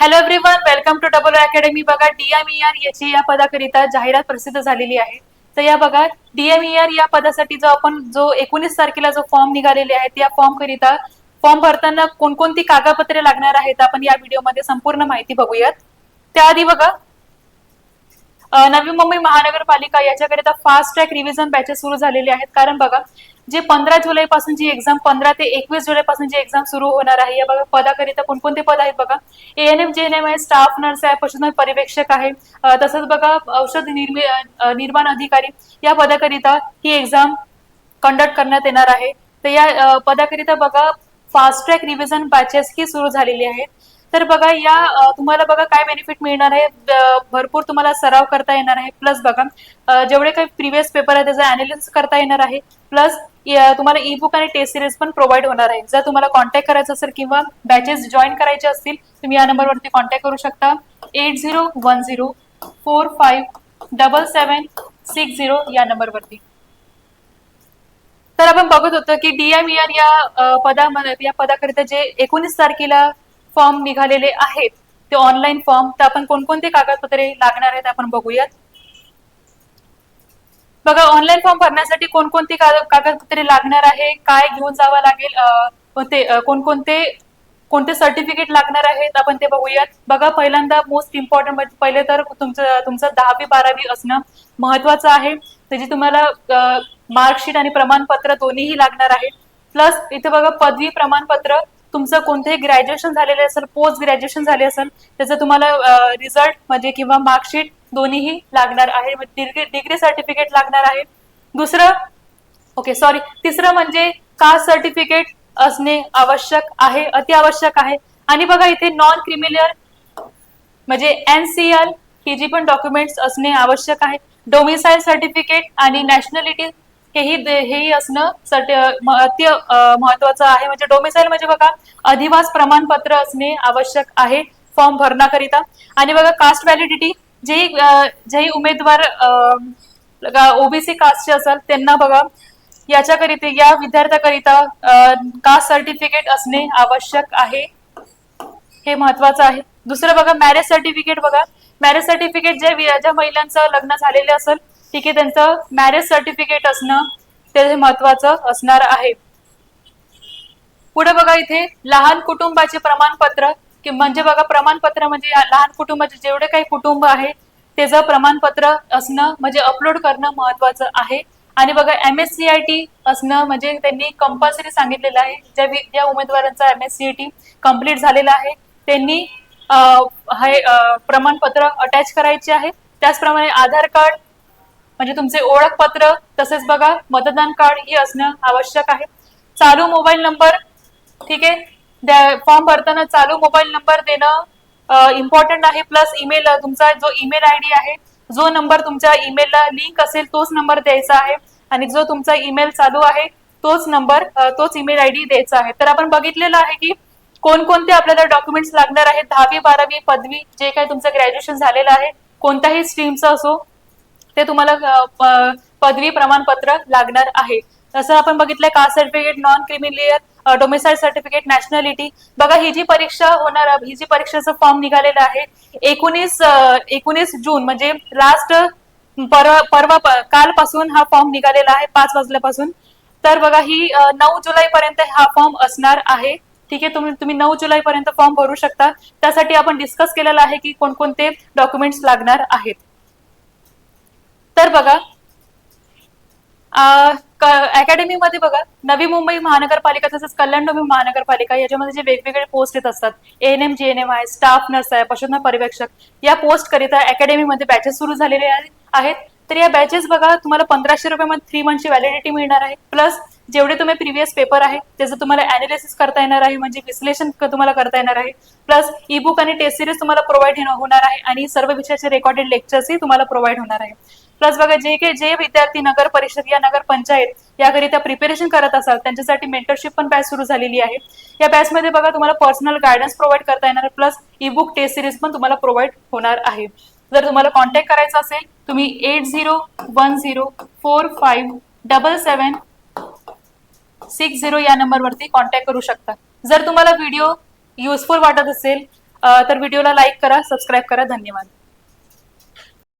Hello everyone welcome to double academy बघा DMER याची या पदाकरिता जाहिरात प्रसिद्ध झालेली आहे. तर या बघा डीएमईआर या पदासाठी जो आपण जो एकोणीस तारखेला जो फॉर्म निघालेले आहेत या फॉर्म करिता फॉर्म भरताना कोणकोणती कागदपत्रे लागणार आहेत आपण या व्हिडिओमध्ये संपूर्ण माहिती बघूयात. त्याआधी बघा नवी मुंबई महानगरपालिका याच्याकरिता फास्ट ट्रॅक रिव्हिजन बॅचेस सुरू झालेले आहेत. कारण बघा जे पंधरा जुलै पासून जी एक्झाम पंधरा ते एकवीस जुलै पासून जी एक्झाम सुरू होणार आहे या बघा पदाकरिता कोणकोणते पद आहेत बघा? एएनएम जे एन एम आहे स्टाफ नर्स आहे पशुधन पर्यवेक्षक आहे. तसंच बघा औषध निर्मि निर्माण अधिकारी या पदाकरिता ही एक्झाम कंडक्ट करण्यात येणार आहे. तर या पदाकरिता बघा फास्ट ट्रॅक रिव्हिजन बॅचेस ही सुरू झालेली आहेत. तर बघा या तुम्हाला बघा काय बेनिफिट मिळणार आहे. भरपूर तुम्हाला सराव करता येणार आहे. प्लस बघा जेवढे काही प्रिव्हियस पेपर आहे त्याचा अनालिसिस करता येणार आहे. प्लस तुम्हाला ई बुक आणि टेस्ट सिरीज पण प्रोव्हाइड होणार आहे. जर तुम्हाला कॉन्टॅक्ट करायचं असेल किंवा बॅचेस जॉईन करायचे असतील तुम्ही या नंबरवरती कॉन्टॅक्ट करू शकता. Eight zero one zero four five double seven six zero या नंबरवरती तर आपण बघत होतो की डीएमईआर या पदामध्ये या पदाकरिता जे एकोणीस तारखेला फॉर्म निघालेले आहेत. ते ऑनलाईन फॉर्म तर आपण कोणकोणते कागदपत्रे लागणार आहेत आपण बघूयात. बघा ऑनलाईन फॉर्म भरण्यासाठी कोणकोणती कागदपत्रे लागणार आहे काय घेऊन जावं लागेल अ, कोणते कोणकोणते कोणते सर्टिफिकेट लागणार आहेत आपण ते बघूयात. बघा पहिल्यांदा मोस्ट इम्पॉर्टंट म्हणजे पहिले तर तुमचं तुमचं दहावी बारावी असणं महत्वाचं आहे. त्याची तुम्हाला मार्कशीट आणि प्रमाणपत्र दोन्हीही लागणार आहे. प्लस इथे बघा पदवी प्रमाणपत्र तुमचं कोणतेही ग्रॅज्युएशन झालेलं असेल पोस्ट ग्रॅज्युएशन झाले असेल त्याचं तुम्हाला रिझल्ट म्हणजे किंवा मार्कशीट दोन्हीही लागणार आहे. डिग्री सर्टिफिकेट लागणार आहे. दुसरं ओके सॉरी तिसरं म्हणजे कास्ट सर्टिफिकेट असणे आवश्यक आहे अति आवश्यक आहे. आणि बघा इथे नॉन क्रिमिनल म्हणजे एनसीएल ही जी पण डॉक्युमेंट्स असणे आवश्यक आहे. डोमिसाईल सर्टिफिकेट आणि नॅशनॅलिटी हेही हेही असणं अति महत्वाचं आहे. म्हणजे डोमिसाईल म्हणजे बघा अधिवास प्रमाणपत्र असणे आवश्यक आहे फॉर्म भरण्याकरिता. आणि बघा कास्ट व्हॅलिडिटी जेही जेही उमेदवार ओबीसी कास्टचे असेल त्यांना बघा याच्याकरिता या विद्यार्थ्याकरिता कास्ट सर्टिफिकेट असणे आवश्यक आहे. हे महत्वाचं आहे. दुसरं बघा मॅरेज सर्टिफिकेट बघा. मॅरेज सर्टिफिकेट जे वि- ज्या महिलांचं लग्न झालेलं असेल ठीक आहे त्यांचं मॅरेज सर्टिफिकेट असणं ते महत्वाचं असणार आहे. पुढे बघा इथे लहान कुटुंबाचे प्रमाणपत्र कि म्हणजे बघा प्रमाणपत्र म्हणजे या लहान कुटुंबाचे जेवढे काही कुटुंब आहे त्याचं प्रमाणपत्र असणं म्हणजे अपलोड करणं महत्वाचं आहे. आणि बघा M S C I T असणं म्हणजे त्यांनी कंपल्सरी सांगितलेलं आहे. ज्या ज्या उमेदवारांचा M S C I T complete झालेला आहे त्यांनी हे प्रमाणपत्र अटॅच करायचे आहे. त्याचप्रमाणे आधार कार्ड म्हणजे तुमचे ओळखपत्र तसेच बघा मतदान कार्ड हे असणं आवश्यक आहे. चालू मोबाईल नंबर ठीक आहे? फॉर्म भरताना चालू मोबाईल नंबर देणं इम्पॉर्टंट आहे. प्लस ईमेल तुमचा जो ईमेल आय डी आहे जो नंबर तुमच्या ईमेलला लिंक असेल तोच नंबर द्यायचा आहे. आणि जो तुमचा ईमेल चालू आहे तोच नंबर तोच ईमेल आय डी द्यायचा आहे. तर आपण बघितलेलं आहे की कोणकोणते आपल्याला डॉक्युमेंट्स लागणार आहेत? दहावी बारावी पदवी जे काही तुमचं ग्रॅज्युएशन झालेलं आहे कोणत्याही स्ट्रीमचं असो ते तुम्हाला पदवी प्रमाणपत्र लागणार आहे. तसं आपण बघितलं caste certificate non creamy layer domicile certificate nationality बघा ही जी परीक्षा होणार ही जी परीक्षेचं फॉर्म निघालेलं आहे एकोणीस एकोणीस जून म्हणजे लास्ट परवा परवा कालपासून हा फॉर्म निघालेला आहे पाच वाजल्यापासून. तर बघा ही नऊ जुलै पर्यंत हा फॉर्म असणार आहे. ठीक आहे तुम्ही तुम्ही नऊ जुलै पर्यंत फॉर्म भरू शकता. त्यासाठी आपण डिस्कस केलेला आहे की कोणकोणते डॉक्युमेंट्स लागणार आहेत. तर बघा अकॅडमीमध्ये बघा नवी मुंबई महानगरपालिका तसंच कल्याण नवी महानगरपालिका याच्यामध्ये जे वेगवेगळे पोस्ट येत असतात N M G N M आहे स्टाफ नर्स आहे पशुधन पर्यवेक्षक या पोस्ट करिता अकॅडमीमध्ये बॅचेस सुरू झालेले आहेत. तर या बॅचेस बघा तुम्हाला पंधराशे रुपयामध्ये थ्री मंथची व्हॅलिडिटी मिळणार आहे. प्लस जेवढे तुम्ही प्रिव्हियस पेपर आहे त्याचं तुम्हाला अनालिसिस करता येणार आहे म्हणजे विश्लेषण तुम्हाला करता येणार आहे. प्लस ई बुक आणि टेस्ट सिरीज तुम्हाला प्रोव्हाइड होणार आहे आणि सर्व विषयाचे रेकॉर्डेड लेक्चर्सही तुम्हाला प्रोव्हाइड होणार आहे. प्लस बघा जे काही जे विद्यार्थी नगर परिषद या नगर पंचायत याकरिता प्रिपेरेशन करत असाल त्यांच्यासाठी मेंटरशिप पण बॅच सुरू झालेली आहे. या बॅचमध्ये बघा तुम्हाला पर्सनल गायडन्स प्रोव्हाइड करता येणार plus e book test series पण तुम्हाला प्रोव्हाइड होणार आहे. जर तुम्हाला कॉन्टॅक्ट करायचा असेल तुम्ही eight zero one zero four five double seven six zero या नंबरवरती कॉन्टॅक्ट करू शकता. जर तुम्हाला व्हिडिओ युजफुल वाटत असेल तर व्हिडिओला लाईक करा सबस्क्राईब करा. धन्यवाद.